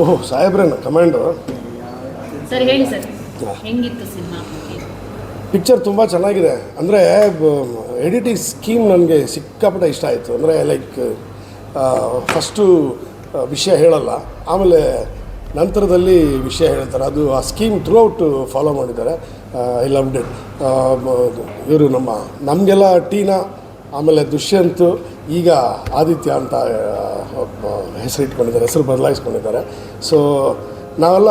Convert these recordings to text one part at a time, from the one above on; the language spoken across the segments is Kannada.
ಓಹ್ ಸಾಹೇಬ್ರೇನ ಕಮಾಂಡರ್ ಸರ್ ಹೇಳಿ ಸರ್. ಹೆಂಗಿತ್ತು ಸಿನಿಮಾ? ಪಿಕ್ಚರ್ ತುಂಬ ಚೆನ್ನಾಗಿದೆ. ಅಂದರೆ ಎಡಿಟಿಂಗ್ ಸ್ಕೀಮ್ ನನಗೆ ಸಿಕ್ಕಾಪಟ್ಟೆ ಇಷ್ಟ ಆಯಿತು. ಅಂದರೆ ಲೈಕ್ ಫಸ್ಟು ವಿಷಯ ಹೇಳಲ್ಲ. ಆಮೇಲೆ ನಂತರದಲ್ಲಿ ವಿಷಯ ಹೇಳ್ತಾರೆ. ಅದು ಆ ಸ್ಕೀಮ್ ಥ್ರೂ ಔಟ್ ಫಾಲೋ ಮಾಡಿದ್ದಾರೆ ಐ ಲವ್ಡ್ ಇಟ್ ಇವರು ನಮ್ಮ ನಮಗೆಲ್ಲ ಟೀನಾ ಆಮೇಲೆ ದುಷ್ಯಂತ್ ಈಗ ಆದಿತ್ಯ ಅಂತ ಹೆಸರು ಇಟ್ಕೊಂಡಿದ್ದಾರೆ, ಹೆಸರು ಬದಲಾಯಿಸ್ಕೊಂಡಿದ್ದಾರೆ. ಸೊ ನಾವೆಲ್ಲ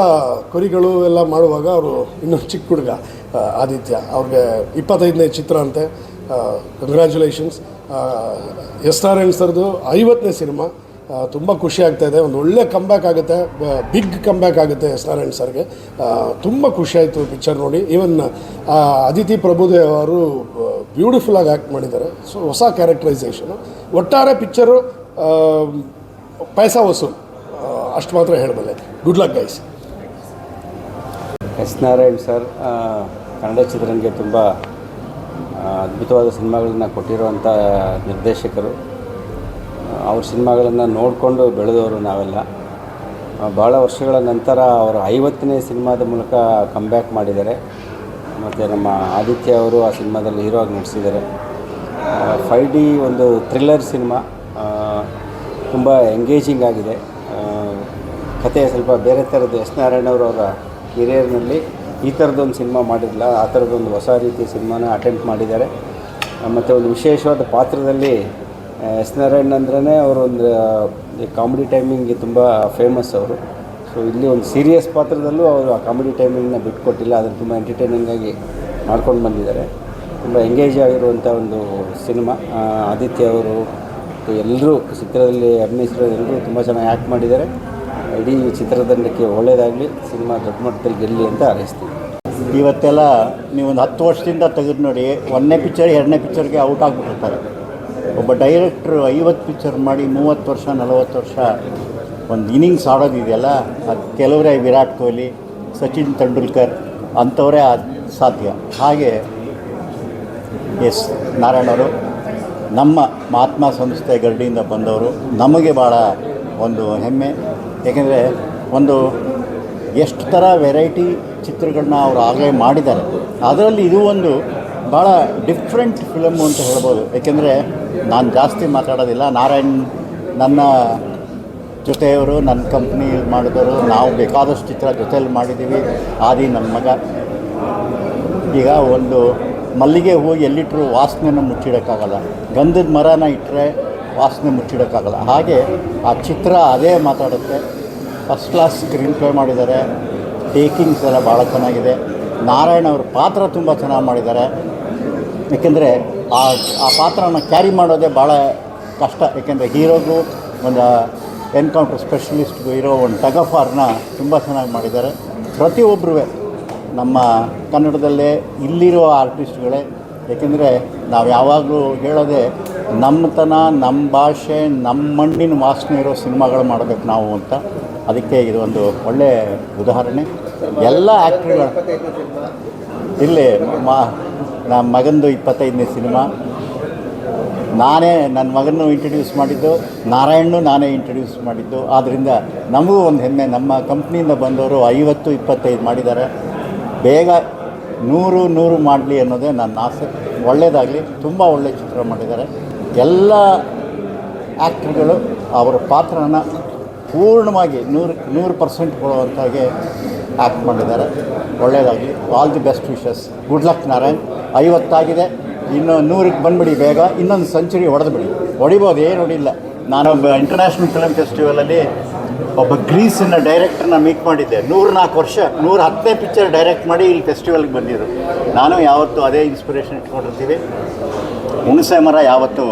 ಕುರಿಗಳು ಎಲ್ಲ ಮಾಡುವಾಗ ಅವರು ಇನ್ನೂ ಚಿಕ್ಕ ಹುಡುಗ ಆದಿತ್ಯ. ಅವ್ರಿಗೆ ಇಪ್ಪತ್ತೈದನೇ ಚಿತ್ರ ಅಂತೆ. ಕಂಗ್ರ್ಯಾಚುಲೇಷನ್ಸ್ ಎಸ್ ನಾರಾಯಣ್ ಸರ್ದು ಐವತ್ತನೇ ಸಿನಿಮಾ. ತುಂಬ ಖುಷಿ ಆಗ್ತಾ ಇದೆ. ಒಂದು ಒಳ್ಳೆ ಕಂಬ್ಯಾಕ್ ಆಗುತ್ತೆ. ಬಿಗ್ ಕಂಬ್ಯಾಕ್ ಆಗುತ್ತೆ ಎಸ್ ನಾರಾಯಣ್ ಸರ್ಗೆ. ತುಂಬ ಖುಷಿಯಾಯಿತು ಪಿಕ್ಚರ್ ನೋಡಿ. ಈವನ್ ಅದಿತಿ ಪ್ರಭುದೇವ್ ಅವರು ಬ್ಯೂಟಿಫುಲ್ಲಾಗಿ ಆ್ಯಕ್ಟ್ ಮಾಡಿದ್ದಾರೆ. ಸೊ ಹೊಸ ಕ್ಯಾರೆಕ್ಟರೈಸೇಷನು ಒಟ್ಟಾರೆ ಪಿಕ್ಚರು ಪೈಸಾ ವಸೂಲ್. ಅಷ್ಟು ಮಾತ್ರ ಹೇಳಬಲ್ಲೆ. Good luck guys S Narayan sir Kannada ಚಿತ್ರರಂಗಕ್ಕೆ ತುಂಬ ಅದ್ಭುತವಾದ ಸಿನಿಮಾಗಳನ್ನ ಕೊಟ್ಟಿರುವಂಥ ನಿರ್ದೇಶಕರು. ಅವ್ರ ಸಿನಿಮಾಗಳನ್ನು ನೋಡಿಕೊಂಡು ಬೆಳೆದವರು ನಾವೆಲ್ಲ. ಭಾಳ ವರ್ಷಗಳ ನಂತರ ಅವರು ಐವತ್ತನೇ ಸಿನಿಮಾದ ಮೂಲಕ ಕಮ್ಬ್ಯಾಕ್ ಮಾಡಿದ್ದಾರೆ. ಮತ್ತು ನಮ್ಮ ಆದಿತ್ಯ ಅವರು ಆ ಸಿನಿಮಾದಲ್ಲಿ ಹೀರೋ ಆಗಿ ನಟಿಸಿದ್ದಾರೆ. ಫೈ ಡಿ ಒಂದು ಥ್ರಿಲ್ಲರ್ ಸಿನಿಮಾ. ತುಂಬ ಎಂಗೇಜಿಂಗ್ ಆಗಿದೆ. ಕತೆ ಸ್ವಲ್ಪ ಬೇರೆ ಥರದ್ದು. ಎಸ್ ನಾರಾಯಣವರು ಅವರ ಹಿರಿಯರ್ನಲ್ಲಿ ಈ ಥರದ್ದೊಂದು ಸಿನಿಮಾ ಮಾಡಿರಲಿಲ್ಲ ಆ ಥರದ್ದೊಂದು ಹೊಸ ರೀತಿಯ ಸಿನಿಮಾನ ಅಟೆಂಪ್ಟ್ ಮಾಡಿದ್ದಾರೆ. ಮತ್ತು ಒಂದು ವಿಶೇಷವಾದ ಪಾತ್ರದಲ್ಲಿ ಎಸ್ ನಾರಾಯಣ್ ಅಂದ್ರೇ ಅವರೊಂದು ಕಾಮಿಡಿ ಟೈಮಿಂಗ್ಗೆ ತುಂಬ ಫೇಮಸ್ ಅವರು. ಸೊ ಇಲ್ಲಿ ಒಂದು ಸೀರಿಯಸ್ ಪಾತ್ರದಲ್ಲೂ ಅವರು ಆ ಕಾಮಿಡಿ ಟೈಮಿಂಗ್ನ ಬಿಟ್ಕೊಟ್ಟಿಲ್ಲ. ಅದನ್ನು ತುಂಬ ಎಂಟರ್ಟೈನಿಂಗ್ ಆಗಿ ಮಾಡ್ಕೊಂಡು ಬಂದಿದ್ದಾರೆ. ತುಂಬ ಎಂಗೇಜ್ ಆಗಿರುವಂಥ ಒಂದು ಸಿನಿಮಾ ಆದಿತ್ಯ ಅವರು ಎಲ್ಲರೂ ಚಿತ್ರದಲ್ಲಿ ಅಭಿನಯಿಸಿರೋ ಎಲ್ಲರೂ ತುಂಬ ಚೆನ್ನಾಗಿ ಆ್ಯಕ್ಟ್ ಮಾಡಿದ್ದಾರೆ. ಇಡೀ ಚಿತ್ರತಂಡಕ್ಕೆ ಒಳ್ಳೆಯದಾಗಲಿ ಸಿನಿಮಾ ದೊಡ್ಡ ಮಟ್ಟದಲ್ಲಿ ಗೆಲ್ಲಲಿ ಅಂತ ಹಾರೈಸ್ತೀವಿ. ಇವತ್ತೆಲ್ಲ ನೀವೊಂದು ಹತ್ತು ವರ್ಷದಿಂದ ತೆಗೆದು ನೋಡಿ, ಒಂದನೇ ಪಿಕ್ಚರ್ ಎರಡನೇ ಪಿಕ್ಚರ್ಗೆ ಔಟ್ ಆಗಿಬಿಟ್ಟಿರ್ತಾರೆ. ಒಬ್ಬ ಡೈರೆಕ್ಟ್ರು ಐವತ್ತು ಪಿಕ್ಚರ್ ಮಾಡಿ ಮೂವತ್ತು ವರ್ಷ, ನಲವತ್ತು ವರ್ಷ ಒಂದು ಇನ್ನಿಂಗ್ಸ್ ಆಡೋದಿದೆಯಲ್ಲ ಅದು ಕೆಲವರೇ ವಿರಾಟ್ ಕೊಹ್ಲಿ, ಸಚಿನ್ ತೆಂಡೂಲ್ಕರ್ ಅಂಥವರೇ ಸಾಧ್ಯ. ಹಾಗೆ ಎಸ್ ನಾರಾಯಣವರು ನಮ್ಮ ಮಹಾತ್ಮ ಸಂಸ್ಥೆ ಗರಡಿಯಿಂದ ಬಂದವರು, ನಮಗೆ ಭಾಳ ಒಂದು ಹೆಮ್ಮೆ. ಏಕೆಂದರೆ ಒಂದು ಎಷ್ಟು ಥರ ವೆರೈಟಿ ಚಿತ್ರಗಳನ್ನ ಅವರು ಆಗಲೇ ಮಾಡಿದ್ದಾರೆ. ಅದರಲ್ಲಿ ಇದು ಒಂದು ಭಾಳ ಡಿಫ್ರೆಂಟ್ ಫಿಲಮು ಅಂತ ಹೇಳ್ಬೋದು. ಏಕೆಂದರೆ ನಾನು ಜಾಸ್ತಿ ಮಾತಾಡೋದಿಲ್ಲ. ನಾರಾಯಣ್ ನನ್ನ ಜೊತೆಯವರು ನನ್ನ ಕಂಪ್ನಿ ಮಾಡಿದವರು, ನಾವು ಬೇಕಾದಷ್ಟು ಚಿತ್ರ ಜೊತೆಯಲ್ಲಿ ಮಾಡಿದ್ದೀವಿ ಆದಿ ನನ್ನ ಮಗ. ಈಗ ಒಂದು ಮಲ್ಲಿಗೆ ಹೂವು ಎಲ್ಲಿಟ್ಟರು ವಾಸನೆನ ಮುಚ್ಚಿಡೋಕ್ಕಾಗಲ್ಲ. ಗಂಧದ ಮರನ ಇಟ್ಟರೆ ವಾಸನೆ ಮುಚ್ಚಿಡೋಕ್ಕಾಗಲ್ಲ. ಹಾಗೆ ಆ ಚಿತ್ರ ಅದೇ ಮಾತಾಡುತ್ತೆ. ಫಸ್ಟ್ ಕ್ಲಾಸ್ ಸ್ಕ್ರೀನ್ ಪ್ಲೇ ಮಾಡಿದ್ದಾರೆ. ಟೇಕಿಂಗ್ಸ್ ಎಲ್ಲ ಭಾಳ ಚೆನ್ನಾಗಿದೆ. ನಾರಾಯಣ ಅವ್ರ ಪಾತ್ರ ತುಂಬ ಚೆನ್ನಾಗಿ ಮಾಡಿದ್ದಾರೆ. ಏಕೆಂದರೆ ಆ ಆ ಪಾತ್ರನ ಕ್ಯಾರಿ ಮಾಡೋದೇ ಭಾಳ ಕಷ್ಟ. ಏಕೆಂದರೆ ಹೀರೋಗೂ ಒಂದು ಎನ್ಕೌಂಟರ್ ಸ್ಪೆಷಲಿಸ್ಟ್ಗೂ ಇರೋ ಒಂದು ಟಗಫಾರ್ನ ತುಂಬ ಚೆನ್ನಾಗಿ ಮಾಡಿದ್ದಾರೆ. ಪ್ರತಿಯೊಬ್ಬರೂ ನಮ್ಮ ಕನ್ನಡದಲ್ಲೇ ಇಲ್ಲಿರೋ ಆರ್ಟಿಸ್ಟ್ಗಳೇ, ಏಕೆಂದರೆ ನಾವು ಯಾವಾಗಲೂ ಹೇಳೋದೇ ನಮ್ಮತನ ನಮ್ಮ ಭಾಷೆ ನಮ್ಮ ಮಣ್ಣಿನ ವಾಸನೆ ಇರೋ ಸಿನಿಮಾಗಳು ಮಾಡಬೇಕು ನಾವು ಅಂತ. ಅದಕ್ಕೆ ಇದು ಒಂದು ಒಳ್ಳೆ ಉದಾಹರಣೆ. ಎಲ್ಲ ಆ್ಯಕ್ಟ್ರುಗಳು ಇಲ್ಲಿ ಮಾ ನಮ್ಮ ಮಗಂದು ಇಪ್ಪತ್ತೈದನೇ ಸಿನಿಮಾ. ನಾನೇ ನನ್ನ ಮಗನೂ ಇಂಟ್ರಡ್ಯೂಸ್ ಮಾಡಿದ್ದು, ನಾರಾಯಣನು ನಾನೇ ಇಂಟ್ರಡ್ಯೂಸ್ ಮಾಡಿದ್ದು. ಆದ್ದರಿಂದ ನಮಗೂ ಒಂದು ಹೆಮ್ಮೆ. ನಮ್ಮ ಕಂಪ್ನಿಯಿಂದ ಬಂದವರು ಐವತ್ತು, ಇಪ್ಪತ್ತೈದು ಮಾಡಿದ್ದಾರೆ. ಬೇಗ ನೂರು ನೂರು ಮಾಡಲಿ ಅನ್ನೋದೇ ನನ್ನ ಆಸೆ. ಒಳ್ಳೆಯದಾಗಲಿ ತುಂಬ ಒಳ್ಳೆ ಚಿತ್ರ ಮಾಡಿದ್ದಾರೆ. ಎಲ್ಲ ಆ್ಯಕ್ಟ್ರುಗಳು ಅವರ ಪಾತ್ರನ ಪೂರ್ಣವಾಗಿ ನೂರು ನೂರು ಪರ್ಸೆಂಟ್ ಕೊಡುವಂತಾಗೆ ಆ್ಯಕ್ಟ್ ಮಾಡಿದ್ದಾರೆ. ಒಳ್ಳೆಯದಾಗಲಿ all the best wishes good luck Narayan. ಐವತ್ತಾಗಿದೆ. ಇನ್ನು ನೂರಕ್ಕೆ ಬಂದ್ಬಿಡಿ ಬೇಗ, ಇನ್ನೊಂದು ಸೆಂಚುರಿ ಹೊಡೆದ್ಬಿಡಿ. ಹೊಡಿಬೋದು, ಏನು ಹೊಡಿಲ್ಲ. ನಾನೊಬ್ಬ ಇಂಟರ್ನ್ಯಾಷನಲ್ ಫಿಲ್ಮ್ ಫೆಸ್ಟಿವಲಲ್ಲಿ ಒಬ್ಬ ಗ್ರೀಸಿನ ಡೈರೆಕ್ಟರ್ನ ಮೀಟ್ ಮಾಡಿದ್ದೆ. ನೂರ ನಾಲ್ಕು ವರ್ಷ ನೂರ ಹತ್ತನೇ ಪಿಕ್ಚರ್ ಡೈರೆಕ್ಟ್ ಮಾಡಿ ಇಲ್ಲಿ ಫೆಸ್ಟಿವಲ್ಗೆ ಬಂದಿದ್ದರು ನಾನು ಯಾವತ್ತೂ ಅದೇ ಇನ್ಸ್ಪಿರೇಷನ್ ಇಟ್ಕೊಂಡಿರ್ತೀವಿ. ಹುಣಸೆ ಮರ ಯಾವತ್ತೂ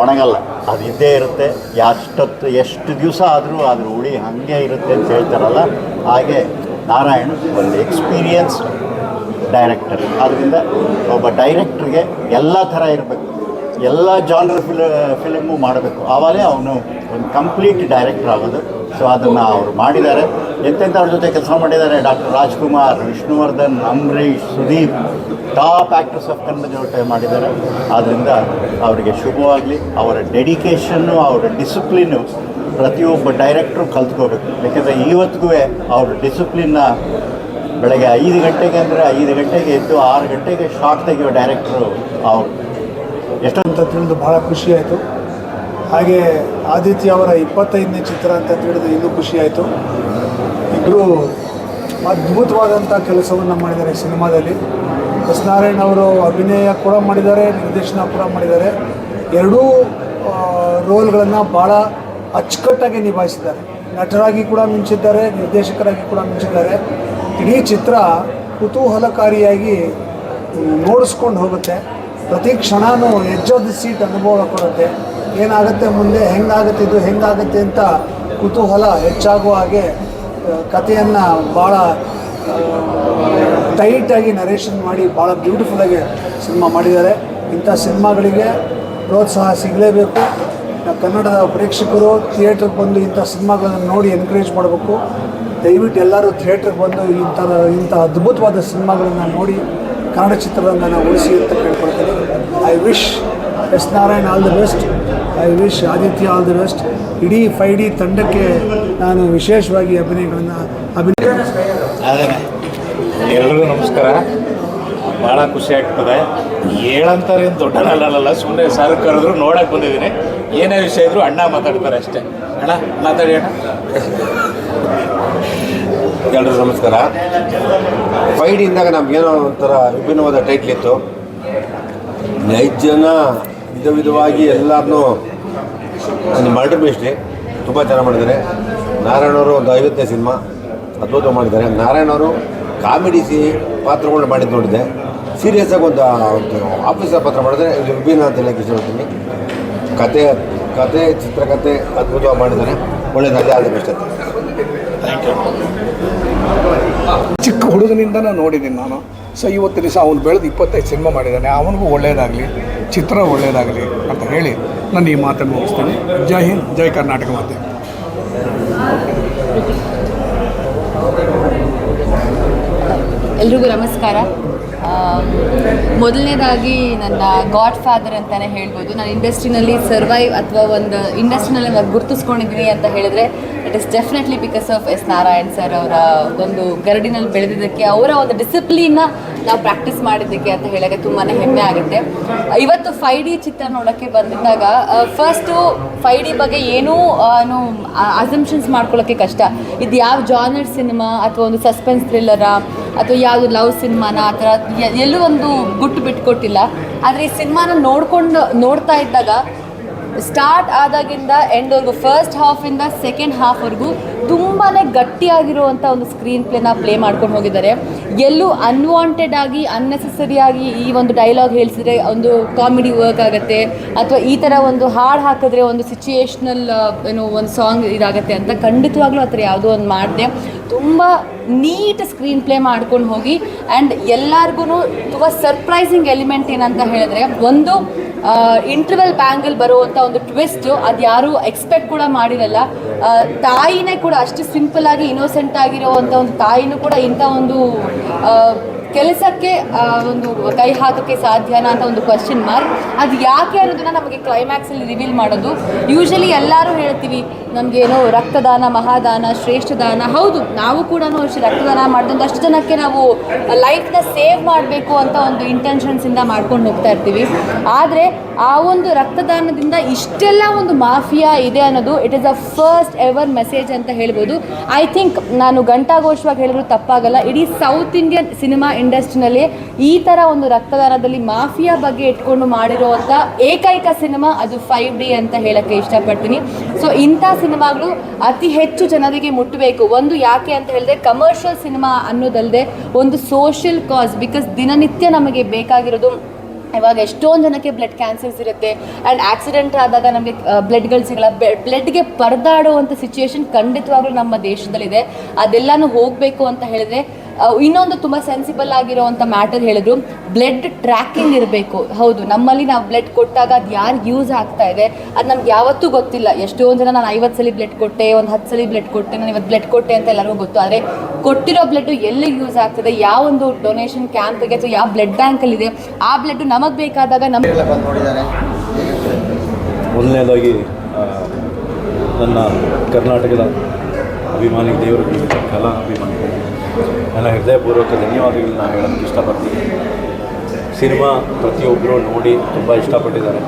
ಒಣಗಲ್ಲ. ಅದು ಇದ್ದೇ ಇರುತ್ತೆ. ಎಷ್ಟೊತ್ತು ಎಷ್ಟು ದಿವಸ ಆದರೂ ಅದ್ರ ಉಳಿ ಹಾಗೆ ಇರುತ್ತೆ ಅಂತ ಹೇಳ್ತಾರಲ್ಲ. ಹಾಗೆ ನಾರಾಯಣ್, ಒಂದು ಎಕ್ಸ್ಪೀರಿಯನ್ಸ್ ಡೈರೆಕ್ಟರ್ ಆದ್ದರಿಂದ ಒಬ್ಬ ಡೈರೆಕ್ಟ್ರಿಗೆ ಎಲ್ಲ ಥರ ಇರಬೇಕು. ಎಲ್ಲ ಜಾನರ್ ಫಿಲ್ ಫಿಲಮು ಮಾಡಬೇಕು. ಆವಾಗಲೇ ಅವನು ಒಂದು ಕಂಪ್ಲೀಟ್ ಡೈರೆಕ್ಟರ್ ಆಗೋದು. ಸೊ ಅದನ್ನು ಅವರು ಮಾಡಿದ್ದಾರೆ. ಎಂತೆಂಥವ್ರ ಜೊತೆ ಕೆಲಸ ಮಾಡಿದ್ದಾರೆ? Doctor Rajkumar, Vishnuvardhan, Ambareesh, Sudeep top actors of Kannada ಜೊತೆ ಮಾಡಿದ್ದಾರೆ. ಆದ್ದರಿಂದ ಅವರಿಗೆ ಶುಭವಾಗಲಿ. ಅವರ ಡೆಡಿಕೇಷನ್ನು ಅವರ ಡಿಸಿಪ್ಲಿನು ಪ್ರತಿಯೊಬ್ಬ ಡೈರೆಕ್ಟ್ರು ಕಲ್ತ್ಕೋಬೇಕು. ಯಾಕೆಂದರೆ ಇವತ್ತಿಗೂ ಅವ್ರ ಡಿಸಿಪ್ಲಿನ್ನ ಬೆಳಗ್ಗೆ ಐದು ಗಂಟೆಗೆ ಅಂದರೆ ಐದು ಗಂಟೆಗೆ ಎದ್ದು ಆರು ಗಂಟೆಗೆ ಶಾರ್ಟ್ ತೆಗೆಯೋ ಡೈರೆಕ್ಟ್ರು ಅವರು. ಎಷ್ಟಂತ ತಿಳಿದು ಭಾಳ ಖುಷಿಯಾಯಿತು ಹಾಗೆ ಆದಿತ್ಯ ಅವರ ಇಪ್ಪತ್ತೈದನೇ ಚಿತ್ರ ಅಂತ ತಿಳಿದು ಇನ್ನೂ ಖುಷಿಯಾಯಿತು ಇಬ್ಬರು ಅದ್ಭುತವಾದಂಥ ಕೆಲಸವನ್ನು ಮಾಡಿದ್ದಾರೆ ಸಿನಿಮಾದಲ್ಲಿ. ಎಸ್ ನಾರಾಯಣ್ ಅವರು ಅಭಿನಯ ಕೂಡ ಮಾಡಿದ್ದಾರೆ, ನಿರ್ದೇಶನ ಕೂಡ ಮಾಡಿದ್ದಾರೆ. ಎರಡೂ ರೋಲ್ಗಳನ್ನು ಭಾಳ ಅಚ್ಚುಕಟ್ಟಾಗಿ ನಿಭಾಯಿಸಿದ್ದಾರೆ. ನಟರಾಗಿ ಕೂಡ ಮಿಂಚಿದ್ದಾರೆ, ನಿರ್ದೇಶಕರಾಗಿ ಕೂಡ ಮಿಂಚಿದ್ದಾರೆ. ಇಡೀ ಚಿತ್ರ ಕುತೂಹಲಕಾರಿಯಾಗಿ ನೋಡಿಸ್ಕೊಂಡು ಹೋಗುತ್ತೆ. ಪ್ರತಿ ಕ್ಷಣವೂ ಹೆಜ್ಜದ ಸೀಟ್ ಅನುಭವ ಕೊಡುತ್ತೆ. ಏನಾಗುತ್ತೆ ಮುಂದೆ, ಹೆಂಗಾಗುತ್ತೆ ಇದು, ಹೆಂಗಾಗುತ್ತೆ ಅಂತ ಕುತೂಹಲ ಹೆಚ್ಚಾಗುವ ಹಾಗೆ ಕಥೆಯನ್ನು ಭಾಳ ಟೈಟಾಗಿ ನರೇಷನ್ ಮಾಡಿ ಭಾಳ ಬ್ಯೂಟಿಫುಲ್ಲಾಗಿ ಸಿನಿಮಾ ಮಾಡಿದ್ದಾರೆ. ಇಂಥ ಸಿನಿಮಾಗಳಿಗೆ ಪ್ರೋತ್ಸಾಹ ಸಿಗಲೇಬೇಕು. ಕನ್ನಡದ ಪ್ರೇಕ್ಷಕರು, ಥಿಯೇಟ್ರಿಗೆ ಬಂದು ಇಂಥ ಸಿನಿಮಾಗಳನ್ನು ನೋಡಿ ಎನ್ಕರೇಜ್ ಮಾಡಬೇಕು. ದಯವಿಟ್ಟು ಎಲ್ಲರೂ ಥಿಯೇಟ್ರಿಗೆ ಬಂದು ಇಂಥ ಇಂಥ ಅದ್ಭುತವಾದ ಸಿನಿಮಾಗಳನ್ನು ನೋಡಿ ಕನ್ನಡ ಚಿತ್ರರಂಗನ ಉಳಿಸಿ ಅಂತ ಕೇಳ್ಕೊಳ್ತೀನಿ. I wish S Narayan all the best I wish Aditya all the best ಇಡೀ ಫೈ ಡಿ ತಂಡಕ್ಕೆ ನಾನು ವಿಶೇಷವಾಗಿ ಅಭಿನಯಗಳನ್ನು ಅಭಿನಯ ಎಲ್ಲರಿಗೂ ನಮಸ್ಕಾರ. ಭಾಳ ಖುಷಿ ಆಗ್ತದೆ. ಹೇಳಂತಾರೆ ದೊಡ್ಡನಲ್ಲ ಸುಮ್ಮನೆ ಸರ್ ಕರೆದ್ರು ನೋಡಕ್ಕೆ ಬಂದಿದ್ದೀನಿ. ಏನೇ ವಿಷಯ ಇದ್ರು ಅಣ್ಣ ಮಾತಾಡ್ತಾರೆ ಅಷ್ಟೇ. ಅಣ್ಣ, ಮಾತಾಡಿ ಅಣ್ಣ. ಎಲ್ರಿಗೂ ನಮಸ್ಕಾರ. ಫೈಡ್ ಇಂದಾಗ ನಮ್ಗೇನೋ ಒಂಥರ ವಿಭಿನ್ನವಾದ ಟೈಟ್ಲ್ ಇತ್ತು. ಐದು ಜನ ವಿಧ ವಿಧವಾಗಿ ಎಲ್ಲರನ್ನೂ ಒಂದು ಮಲ್ಟಿ ಮಿಸ್ಟ್ರಿ ತುಂಬ ಚೆನ್ನಾಗಿ ಮಾಡಿದ್ದಾರೆ. ನಾರಾಯಣವರು ಒಂದು ಐವತ್ತನೇ ಸಿನಿಮಾ. ಅದ್ಭುತ ಮಾಡಿದ್ದಾರೆ. ನಾರಾಯಣವರು ಕಾಮಿಡಿ ಪಾತ್ರಗಳನ್ನ ಮಾಡಿದ್ದು ನೋಡಿದ್ದೆ. ಸೀರಿಯಸ್ ಆಗಿ ಒಂದು ಒಂದು ಆಫೀಸರ್ ಪತ್ರ ಮಾಡಿದ್ರೆ ಇದು ವಿಭಿನ್ನ ಅಂತ ಹೇಳಕ್ಕೆ ಇಷ್ಟಪಡ್ತೀನಿ. ಕತೆ ಕತೆ ಚಿತ್ರಕತೆ ಅದ್ಭುತವಾಗಿ ಮಾಡಿದರೆ ಒಳ್ಳೆಯದಾಗಲಿ ಆದ ಬೆಸ್ಟ್ ಅಂತ ಚಿಕ್ಕ ಹುಡುಗನಿಂದ ನೋಡಿದ್ದೀನಿ ನಾನು. ಸೊ ಇವತ್ತು ದಿವಸ ಅವನು ಬೆಳೆದು ಇಪ್ಪತ್ತೈದು ಸಿನಿಮಾ ಮಾಡಿದ್ದಾನೆ. ಅವನಿಗೂ ಒಳ್ಳೆಯದಾಗಲಿ ಚಿತ್ರ ಒಳ್ಳೆಯದಾಗಲಿ ಅಂತ ಹೇಳಿ ನಾನು ಈ ಮಾತನ್ನು ಮುಗಿಸ್ತೀನಿ. ಜೈ ಹಿಂದ್ ಜೈ ಕರ್ನಾಟಕ ಮಾತೆ. ಎಲ್ರಿಗೂ ನಮಸ್ಕಾರ. ಮೊದಲನೇದಾಗಿ ನನ್ನ ಗಾಡ್ ಫಾದರ್ ಅಂತಲೇ ಹೇಳ್ಬೋದು. ನಾನು ಇಂಡಸ್ಟ್ರಿನಲ್ಲಿ ಸರ್ವೈವ್ ಅಥವಾ ಒಂದು ಇಂಡಸ್ಟ್ರಿನಲ್ಲಿ ನಾನು ಗುರುತಿಸ್ಕೊಂಡಿದ್ದೀನಿ ಅಂತ ಹೇಳಿದ್ರೆ it is definitely because of S Narayan sir ಅವರ ಒಂದು ಗರಡಿನಲ್ಲಿ ಬೆಳೆದಿದ್ದಕ್ಕೆ, ಅವರ ಒಂದು ಡಿಸಿಪ್ಲಿನ್ನ ನಾವು ಪ್ರಾಕ್ಟೀಸ್ ಮಾಡಿದ್ದಕ್ಕೆ ಅಂತ ಹೇಳೋಕ್ಕೆ ತುಂಬಾ ಹೆಮ್ಮೆ ಆಗುತ್ತೆ. ಇವತ್ತು ಫೈ ಡಿ ಚಿತ್ರ ನೋಡೋಕ್ಕೆ ಬಂದಿದ್ದಾಗ ಫಸ್ಟು ಫೈ ಡಿ ಬಗ್ಗೆ ಏನೂ ಅಸಂಪ್ಷನ್ಸ್ ಮಾಡ್ಕೊಳ್ಳೋಕ್ಕೆ ಕಷ್ಟ. ಇದು ಯಾವ ಜಾನರ್ ಸಿನಿಮಾ ಅಥವಾ ಒಂದು ಸಸ್ಪೆನ್ಸ್ ಥ್ರಿಲ್ಲರಾ ಅಥವಾ ಯಾವುದು ಲವ್ ಸಿನಿಮಾನ ಆ ಥರ ಎಲ್ಲೂ ಒಂದು ಗುಟ್ಟು ಬಿಟ್ಕೊಟ್ಟಿಲ್ಲ. ಆದರೆ ಈ ಸಿನಿಮಾನ ನೋಡ್ಕೊಂಡು, ನೋಡ್ತಾ ಇದ್ದಾಗ ಸ್ಟಾರ್ಟ್ ಆದಾಗಿಂದ ಎಂಡ್ವರೆಗೂ ಫಸ್ಟ್ ಹಾಫಿಂದ ಸೆಕೆಂಡ್ ಹಾಫ್ವರೆಗೂ ತುಂಬಾ ಗಟ್ಟಿಯಾಗಿರುವಂಥ ಒಂದು ಸ್ಕ್ರೀನ್ ಪ್ಲೇನ ಪ್ಲೇ ಮಾಡ್ಕೊಂಡು ಹೋಗಿದ್ದಾರೆ. ಎಲ್ಲೂ ಅನ್ವಾಂಟೆಡ್ ಆಗಿ ಅನ್ನೆಸೆಸರಿ ಆಗಿ ಈ ಒಂದು ಡೈಲಾಗ್ ಹೇಳಿಸಿದ್ರೆ ಒಂದು ಕಾಮಿಡಿ ವರ್ಕ್ ಆಗುತ್ತೆ, ಅಥವಾ ಈ ಥರ ಒಂದು ಹಾಡು ಹಾಕಿದ್ರೆ ಒಂದು ಸಿಚುಯೇಷ್ನಲ್ ಏನು ಒಂದು ಸಾಂಗ್ ಇದಾಗುತ್ತೆ ಅಂತ ಖಂಡಿತವಾಗ್ಲೂ ಆ ಥರ ಯಾವುದೋ ಒಂದು ಮಾಡಿದೆ. ತುಂಬ ನೀಟ್ ಸ್ಕ್ರೀನ್ ಪ್ಲೇ ಮಾಡ್ಕೊಂಡು ಹೋಗಿ ಆ್ಯಂಡ್ ಎಲ್ಲರಿಗೂ ತುಂಬ ಸರ್ಪ್ರೈಸಿಂಗ್ ಎಲಿಮೆಂಟ್ ಏನಂತ ಹೇಳಿದ್ರೆ, ಒಂದು ಇಂಟರ್ವೆಲ್ ಬ್ಯಾಂಗಲ್ ಬರುವಂಥ ಒಂದು ಟ್ವಿಸ್ಟು ಅದು ಯಾರೂ ಎಕ್ಸ್ಪೆಕ್ಟ್ ಕೂಡ ಮಾಡಿರಲ್ಲ. ತಾಯಿನೇ ಕೂಡ ಅಷ್ಟು ಸಿಂಪಲ್ ಆಗಿ ಇನ್ನೋಸೆಂಟ್ ಆಗಿರೋವಂಥ ಒಂದು ತಾಯಿನೂ ಕೂಡ ಇಂಥ ಒಂದು ಕೆಲಸಕ್ಕೆ ಒಂದು ಕೈ ಹಾಕೋಕ್ಕೆ ಸಾಧ್ಯನಾ ಅಂತ ಒಂದು ಕ್ವಶನ್ ಮಾರ್ಕ್ ಅದು ಯಾಕೆ ಅನ್ನೋದನ್ನ ನಮಗೆ ಕ್ಲೈಮ್ಯಾಕ್ಸಲ್ಲಿ ರಿವೀಲ್ ಮಾಡೋದು. ಯೂಶಲಿ ಎಲ್ಲರೂ ಹೇಳ್ತೀವಿ, ನಮಗೇನೋ ರಕ್ತದಾನ, ಮಹಾದಾನ ಶ್ರೇಷ್ಠ ದಾನ ಹೌದು, ನಾವು ಕೂಡ ಅಷ್ಟು ರಕ್ತದಾನ ಮಾಡಿದಂಥ ಅಷ್ಟು ಜನಕ್ಕೆ ನಾವು ಲೈಫ್ನ ಸೇವ್ ಮಾಡಬೇಕು ಅಂತ ಒಂದು ಇಂಟೆನ್ಷನ್ಸಿಂದ ಮಾಡ್ಕೊಂಡು ಹೋಗ್ತಾ ಇರ್ತೀವಿ. ಆದರೆ ಆ ಒಂದು ರಕ್ತದಾನದಿಂದ ಇಷ್ಟೆಲ್ಲ ಒಂದು ಮಾಫಿಯಾ ಇದೆ ಅನ್ನೋದು it is a first ever message ಅಂತ ಹೇಳ್ಬೋದು. ಐ ಥಿಂಕ್ ನಾನು ಗಂಟಾಘೋಷವಾಗಿ ಹೇಳಿದ್ರು ತಪ್ಪಾಗಲ್ಲ. ಇಡೀ ಸೌತ್ ಇಂಡಿಯನ್ ಸಿನಿಮಾ ಇಂಡಸ್ಟ್ರಿನಲ್ಲಿ ಈ ಥರ ಒಂದು ರಕ್ತದಾನದಲ್ಲಿ ಮಾಫಿಯಾ ಬಗ್ಗೆ ಇಟ್ಕೊಂಡು ಮಾಡಿರುವಂಥ ಏಕೈಕ ಸಿನಿಮಾ ಅದು ಫೈವ್ ಡಿ ಅಂತ ಹೇಳಕ್ಕೆ ಇಷ್ಟಪಡ್ತೀನಿ. ಸೊ ಇಂಥ ಸಿನಿಮಾಗಳು ಅತಿ ಹೆಚ್ಚು ಜನರಿಗೆ ಮುಟ್ಟಬೇಕು. ಒಂದು ಯಾಕೆ ಅಂತ ಹೇಳಿದ್ರೆ ಕಮರ್ಷಿಯಲ್ ಸಿನಿಮಾ ಅನ್ನೋದಲ್ಲದೆ ಒಂದು ಸೋಷಿಯಲ್ ಕಾಸ್ ಬಿಕಾಸ್ ದಿನನಿತ್ಯ ನಮಗೆ ಬೇಕಾಗಿರೋದು ಇವಾಗ ಎಷ್ಟೊಂದು ಜನಕ್ಕೆ ಬ್ಲಡ್ ಕ್ಯಾನ್ಸರ್ಸ್ ಇರುತ್ತೆ. ಆ್ಯಂಡ್ ಆಕ್ಸಿಡೆಂಟ್ ಆದಾಗ ನಮಗೆ ಬ್ಲಡ್ಗಳು ಸಿಗಲ್ಲ. ಬ್ಲಡ್ಗೆ ಪರದಾಡುವಂಥ ಸಿಚುಯೇಷನ್ ಖಂಡಿತವಾಗ್ಲೂ ನಮ್ಮ ದೇಶದಲ್ಲಿದೆ. ಅದೆಲ್ಲನೂ ಹೋಗಬೇಕು ಅಂತ ಹೇಳಿದ್ರೆ ಇನ್ನೊಂದು ತುಂಬ ಸೆನ್ಸಿಬಲ್ ಆಗಿರೋವಂಥ ಮ್ಯಾಟರ್ ಹೇಳಿದ್ರು ಬ್ಲಡ್ ಟ್ರ್ಯಾಕಿಂಗ್ ಇರಬೇಕು. ಹೌದು ನಮ್ಮಲ್ಲಿ ನಾವು ಬ್ಲಡ್ ಕೊಟ್ಟಾಗ ಅದು ಯಾರು ಯೂಸ್ ಆಗ್ತಾ ಇದೆ ಅದು ನಮ್ಗೆ ಯಾವತ್ತೂ ಗೊತ್ತಿಲ್ಲ. ಎಷ್ಟೊಂದು ಜನ ನಾನು ಐವತ್ತು ಸಲ ಬ್ಲಡ್ ಕೊಟ್ಟೆ ಒಂದು ಹತ್ತು ಸಲ ಬ್ಲಡ್ ಕೊಟ್ಟೆ ನಾನು ಇವತ್ತು ಬ್ಲಡ್ ಕೊಟ್ಟೆ ಅಂತ ಎಲ್ಲರಿಗೂ ಗೊತ್ತು. ಆದರೆ ಕೊಟ್ಟಿರೋ ಬ್ಲಡ್ ಎಲ್ಲಿಗೆ ಯೂಸ್ ಆಗ್ತದೆ ಯಾವ ಒಂದು ಡೊನೇಷನ್ ಕ್ಯಾಂಪ್ಗೆ ಅಥವಾ ಯಾವ ಬ್ಲಡ್ ಬ್ಯಾಂಕಲ್ಲಿದೆ ಆ ಬ್ಲಡ್ ನಮಗೆ ಬೇಕಾದಾಗ ನಮ್ಮ ಮೊದಲನೇದಾಗಿ ನನ್ನ ಕರ್ನಾಟಕದ ಅಭಿಮಾನಿ ದೇವರುಗಳಿಗೆ ಕಲಾ ಅಭಿಮಾನಿಗಳಿಗೆ ನನ್ನ ಹೃದಯಪೂರ್ವಕ ಧನ್ಯವಾದಗಳನ್ನ ಹೇಳೋಕ್ಕೆ ಇಷ್ಟಪಡ್ತೀನಿ. ಸಿನಿಮಾ ಪ್ರತಿಯೊಬ್ಬರು ನೋಡಿ ತುಂಬ ಇಷ್ಟಪಟ್ಟಿದ್ದಾರೆ.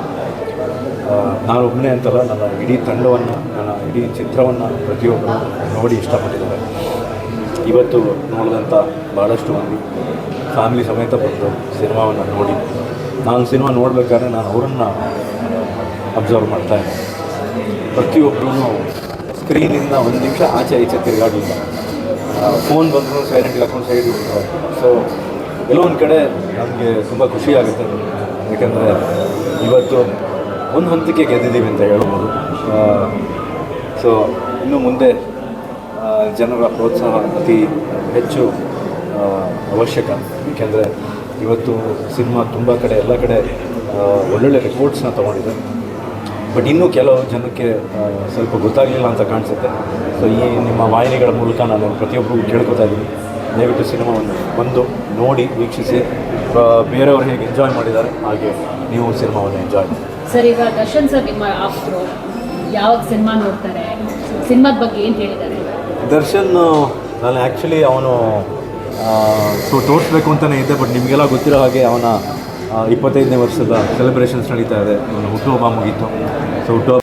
ನಾನು ಒಬ್ಬನೇ ಅಂತಲ್ಲ, ನನ್ನ ಇಡೀ ತಂಡವನ್ನು, ನನ್ನ ಇಡೀ ಚಿತ್ರವನ್ನು ಪ್ರತಿಯೊಬ್ಬರು ನೋಡಿ ಇಷ್ಟಪಟ್ಟಿದ್ದಾರೆ. ಇವತ್ತು ನೋಡಿದಂಥ ಭಾಳಷ್ಟು ಮಂದಿ ಫ್ಯಾಮಿಲಿ ಸಮೇತ ಬಂದು ಸಿನಿಮಾವನ್ನು ನೋಡಿ, ನಾನು ಸಿನಿಮಾ ನೋಡಬೇಕಾದ್ರೆ ನಾನು ಅವರನ್ನು ಅಬ್ಸರ್ವ್ ಮಾಡ್ತಾಯಿದ್ದೆ ಪ್ರತಿಯೊಬ್ಬರೂ ಸ್ಕ್ರೀನಿಂದ ಒಂದು ನಿಮಿಷ ಆಚೆ ಈಚೆ ತಿರುಗಾಡಿಲ್ಲ ಫೋನ್ ಬಂದರೂ ಸೈಲೆಂಟ್ಗೆ ಹಾಕೊಂಡು ಸೈಡ್ ಸೊ ಕೆಲವೊಂದು ಕಡೆ ನಮಗೆ ತುಂಬ ಖುಷಿ ಆಗುತ್ತೆ ಯಾಕೆಂದರೆ ಇವತ್ತು ಒಂದು ಹಂತಕ್ಕೆ ಗೆದ್ದಿದ್ದೀವಿ ಅಂತ ಹೇಳ್ಬೋದು. ಸೊ ಇನ್ನು ಮುಂದೆ ಜನರ ಪ್ರೋತ್ಸಾಹ ಅತಿ ಹೆಚ್ಚು ಅವಶ್ಯಕ. ಏಕೆಂದರೆ ಇವತ್ತು ಸಿನಿಮಾ ತುಂಬ ಕಡೆ, ಎಲ್ಲ ಕಡೆ ಒಳ್ಳೊಳ್ಳೆ ರಿಪೋರ್ಟ್ಸ್ನ ತೊಗೊಂಡಿದೆ. ಬಟ್ ಇನ್ನೂ ಕೆಲವು ಜನಕ್ಕೆ ಸ್ವಲ್ಪ ಗೊತ್ತಾಗಲಿಲ್ಲ ಅಂತ ಕಾಣಿಸುತ್ತೆ. ಸೊ ಈ ನಿಮ್ಮ ವಾಹಿನಿಗಳ ಮೂಲಕ ನಾನು ಪ್ರತಿಯೊಬ್ಬರಿಗೂ ಕೇಳ್ಕೊತಾ ಇದ್ದೀನಿ. ದಯವಿಟ್ಟು ಸಿನಿಮಾವನ್ನು ಬಂದು ನೋಡಿ ವೀಕ್ಷಿಸಿ. ಬೇರೆಯವರು ಹೇಗೆ ಎಂಜಾಯ್ ಮಾಡಿದ್ದಾರೆ ಹಾಗೆ ನೀವು ಸಿನಿಮಾವನ್ನು ಎಂಜಾಯ್ ಮಾಡಿ. ಸರ್ ಈಗ ದರ್ಶನ್ ಸರ್ ನಿಮ್ಮ ಆಪ್ತರು ಯಾವಾಗ ಸಿನಿಮಾ ನೋಡ್ತಾರೆ? ಸಿನಿಮಾದ ಬಗ್ಗೆ ಏನು ಹೇಳಿದ್ದಾರೆ? ದರ್ಶನ್ ನಾನು ಆ್ಯಕ್ಚುಲಿ ಅವನು ಸೊ ತೋರಿಸ್ಬೇಕು ಅಂತಲೇ ಇದ್ದೆ ಬಟ್ ನಿಮಗೆಲ್ಲ ಗೊತ್ತಿರೋ ಹಾಗೆ ಅವನ ಇಪ್ಪತ್ತೈದನೇ ವರ್ಷದ ಸೆಲೆಬ್ರೇಷನ್ಸ್ ನಡೀತಾ ಇದೆ. ಹುಟ್ಟುಹಬ್ಬ ಮುಗೀತು. ಸೊ ಹುಟ್ಟುಹಬ್ಬ